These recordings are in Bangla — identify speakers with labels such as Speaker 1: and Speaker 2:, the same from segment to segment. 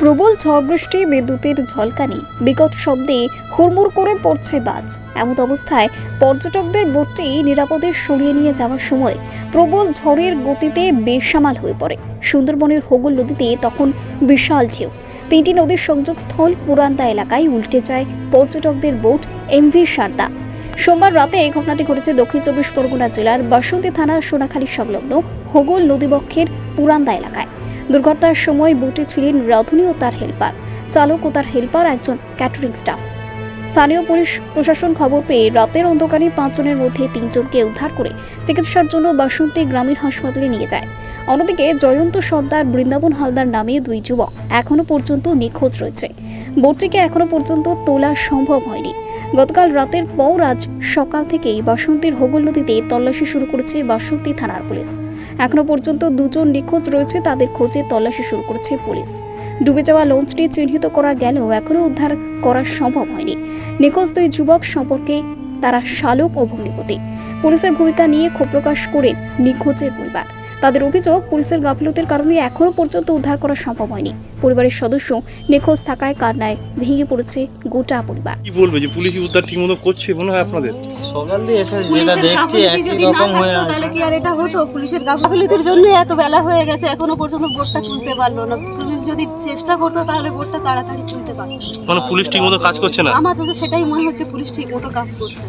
Speaker 1: প্রবল ঝড় বৃষ্টি বিদ্যুতের ঝলকানি, বিকট শব্দে হুড়মুড় করে পড়ছে বাজ। এমন অবস্থায় পর্যটকদের বোটটি নিরাপদে সরিয়ে নিয়ে যাওয়ার সময় প্রবল ঝড়ের গতিতে বেসামাল হয়ে পড়ে। সুন্দরবনের হোগল নদীতে তখন বিশাল ঢেউ। তিনটি নদীর সংযোগস্থল পুরান্দা এলাকায় উল্টে যায় পর্যটকদের বোট এমভি সারদা। সোমবার রাতে এই ঘটনাটি ঘটেছে দক্ষিণ চব্বিশ পরগনা জেলার বাসন্তী থানার সোনাখালী সংলগ্ন হোগল নদীবক্ষের পুরান্দা এলাকায়। দুর্ঘটনার সময় বোটে ছিলেন রথনী ও তার হেল্পার। চালক ও তার হেল্পার একজন ক্যাটারিং স্টাফ। স্থানীয় পুলিশ প্রশাসন খবর পেয়ে রাতের অন্ধকারে পাঁচজনের মধ্যে তিনজনকে উদ্ধার করে চিকিৎসার জন্য বাসন্তী গ্রামীণ হাসপাতালে নিয়ে যায়। অন্যদিকে জয়ন্ত সর্দার বৃন্দাবন হালদার নামে দুই যুবক এখনও পর্যন্ত নিখোঁজ রয়েছে। বোটটিকে এখনও পর্যন্ত তোলা সম্ভব হয়নি। গতকাল রাতের পর আজ সকাল থেকেই বাসন্তীর হোগল নদীতে তল্লাশি শুরু করেছে বাসন্তী থানার পুলিশ। এখনও পর্যন্ত দুজন নিখোঁজ রয়েছে, তাদের খোঁজে তল্লাশি শুরু করেছে পুলিশ। ডুবে যাওয়া লঞ্চটি চিহ্নিত করা গেলেও এখনও উদ্ধার করা সম্ভব হয়নি। নিখোঁজ দুই যুবক সম্পর্কে তারা শালক ও ভগ্নিপতি। পুলিশের ভূমিকা নিয়ে ক্ষোভ প্রকাশ করেন নিখোঁজের পরিবার। তাদের অভিযোগ পুলিশের গাফিলতির কারণে এখনও পর্যন্ত উদ্ধার করা সম্ভব হয়নি। পরিবারের সদস্য নিখোঁজ থাকায় কান্নায় ভেঙে পড়েছে গোটা পরিবার।
Speaker 2: কি বলবে যে পুলিশ উদ্ধার ঠিক মতো করছে মনে হয় আপনাদের?
Speaker 3: সকাল দিয়ে এসে যেটা দেখছি একই
Speaker 4: যদি
Speaker 3: রকম হয়ে আছে।
Speaker 4: তাহলে কি আর এটা হতো? পুলিশের গাফিলতির জন্য এত বেলা হয়ে গেছে এখনও পর্যন্ত বোটটা তুলতে পারল না। পুলিশ যদি চেষ্টা করতো তাহলে বোটটা তাড়াতাড়ি তুলতে পারতো।
Speaker 2: মানে পুলিশ ঠিক মতো কাজ করছে না?
Speaker 4: আমাদের তো সেটাই মনে হচ্ছে পুলিশ ঠিক মতো কাজ করছে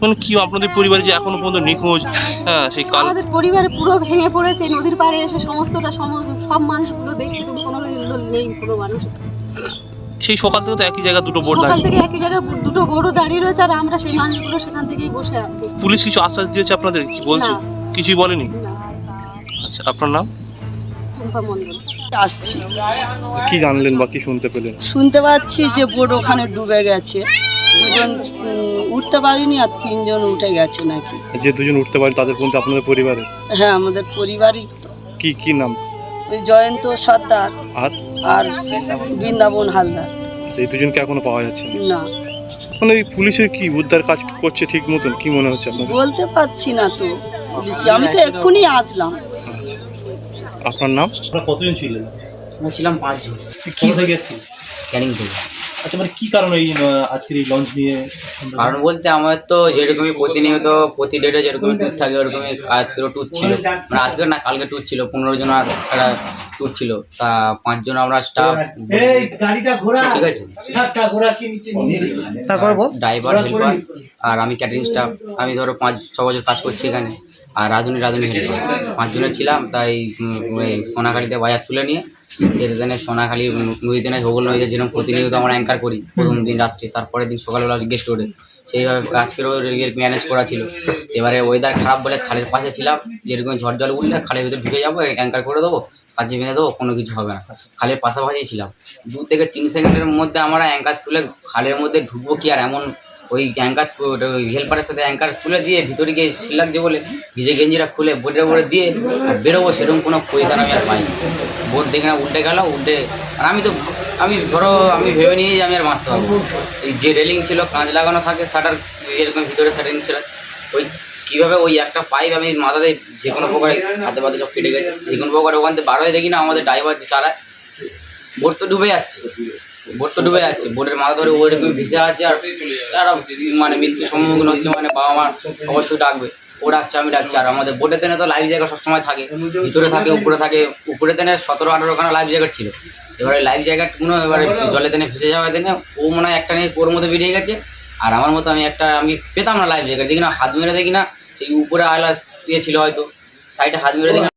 Speaker 2: মানে কি আপনাদের পরিবারে যে এখনও পর্যন্ত নিখোঁজ? হ্যাঁ সেই কাল
Speaker 4: আমাদের পরিবারে পুরো ভেঙে পড়েছে নদীর পাড়ে এসে সমস্তটা সম- সব মানুষগুলো দেখছে কিন্তু কোনো লোক নেই কোনো মানুষ
Speaker 2: সেই সকাল থেকে তো একই জায়গায় দুটো বোর্ড
Speaker 4: সকাল থেকে একই জায়গায় দুটো বড় দাঁড়িয়ে রয়েছে আর আমরা সেই মানুষগুলো সেখান থেকেই বসে আছি।
Speaker 2: পুলিশ কিছু আশ্বাস দিয়েছে আপনাদের? কি বলছে। কিছুই বলেনি? আচ্ছা আপনার নাম?
Speaker 5: আসছি।
Speaker 2: কি জানলেন বা কি শুনতে পেলেন?
Speaker 5: শুনতে পাচ্ছি যে বোট ওখানে ডুবে গেছে। দুজন উম, উঠতে পারিনি আর তিনজন উঠে গেছে নাকি।
Speaker 2: যে দুজন উঠতে পারে তাদের মধ্যে আপনাদের পরিবারে
Speaker 5: হ্যাঁ আমাদের পরিবারই তো।
Speaker 2: কি কি নাম?
Speaker 5: ওই জয়ন্ত সর্দার
Speaker 2: আর?
Speaker 5: আর বৃন্দাবন হালদার।
Speaker 2: আচ্ছা এই দুজনকে এখনও পাওয়া যাচ্ছে না?
Speaker 5: না।
Speaker 2: মানে এই পুলিশের কি উদ্ধার কাজ করছে ঠিক মতন? কি মনে হচ্ছে আপনাদের?
Speaker 5: বলতে পারছি না তো পুলিশ আমি তো এক্ষুনি আসলাম।
Speaker 2: আচ্ছা। আপনার নাম? আপনারা কতজন ছিলেন?
Speaker 6: আমরা ছিলাম পাঁচজন।
Speaker 2: কি থেকে গেছি
Speaker 6: ক্যানিং থেকে।
Speaker 2: আচ্ছা মানে কি কারণে এই আজকের এই লঞ্চ নিয়ে
Speaker 6: কারণ বলতে আমার তো যেরকমই প্রতিনিয়ত প্রতি ডেটে যেরকমই ট্যুর থাকে ওরকমই আজকেরও ট্যুর ছিল। মানে আজকের না কালকে ট্যুর ছিল পনেরো জন আর একটা ট্যুর ছিল। তা পাঁচজন আমরা স্টাফ ঠিক আছে।
Speaker 3: তারপর
Speaker 6: ড্রাইভার হেল্পার আর আমি ক্যাটারিং স্টাফ আমি ধরো পাঁচ ছ বছর কাজ করছি এখানে। আর রাঁধুনি রাঁধুনি হেল্পার পাঁচজনের ছিলাম তাই ওই সোনাখালিতে বাজার তুলে নিয়ে যেখানে সোনাখালি নদীতে না হোগল নদীতে যেরকম প্রতিনিয়ত আমরা অ্যাঙ্কার করি প্রথম দিন রাত্রে, তারপরের দিন সকালবেলা গেস্ট রোডে সেইভাবে আজকেরও ম্যানেজ করা ছিল। এবারে ওয়েদার খারাপ বলে খালের পাশে ছিলাম, যেরকম ঝড় জল উঠলে খালের ভিতরে ঢুকে যাব অ্যাঙ্কার করে দেবো কাজে বেঁধে দেবো, কোনো কিছু হবে না। খালের পাশাপাশি ছিলাম। দু থেকে তিন সেকেন্ডের মধ্যে আমরা অ্যাঙ্কার তুলে খালের মধ্যে ঢুকবো কি আর এমন ওই অ্যাঙ্কার হেল্পারের সাথে অ্যাঙ্কার তুলে দিয়ে ভিতরে গিয়ে শিল লাগছে বলে, ভিজে গেঞ্জিটা খুলে বোটের উপরে দিয়ে আর বেরোবো সেরকম কোনো পয়সা আমি আর পাইনি। বোট দেখে না, উল্টে গেল, উল্টে আর আমি তো, আমি ধরো, আমি ভেবে নিয়ে যে আমি আর বাঁচতে পারব এই যে রেলিং ছিল, কাঁচ লাগানো থাকে শাটার এরকম ভিতরে শাটারিং ছিল, ওই কীভাবে ওই একটা পাইপ আমি মাথাতে যে কোনো প্রকারে হাতে পাতে সব কেটে গেছে। যে কোনো প্রকারে ওখান থেকে বার হয়ে দেখি না, আমাদের ড্রাইভার চালায়। বোট তো ডুবে যাচ্ছে। বোট তো ডুবে যাচ্ছে, বোটের মাথা ধরে ওইরকম ভেসে আছে আর আর মানে মৃত্যুর সম্মুখীন হচ্ছে মানে বাবা মা অবশ্যই ডাকবে। ও ডাকছে, আমি ডাকছি। আর আমাদের বোটের তেনে তো লাইফ জ্যাকেট সবসময় থাকে। ভিতরে থাকে, উপরে থাকে। উপরে তেনে সতেরো, আঠারোখানা লাইফ জ্যাকেট ছিল। এবারে লাইফ জ্যাকেটগুলো এবারে জলে তেনে ভেসে যাওয়া তেনে ও মনে হয় একটা নিয়ে ওর মতো বেরিয়ে গেছে। আর আমার মতো আমি একটা, আমি পেতাম না লাইফ জ্যাকেট দেখি না হাত মেরে দেখি না, সেই উপরে আয়লা ইয়ে ছিল হয়তো সাইডে হাত মেরে দেখি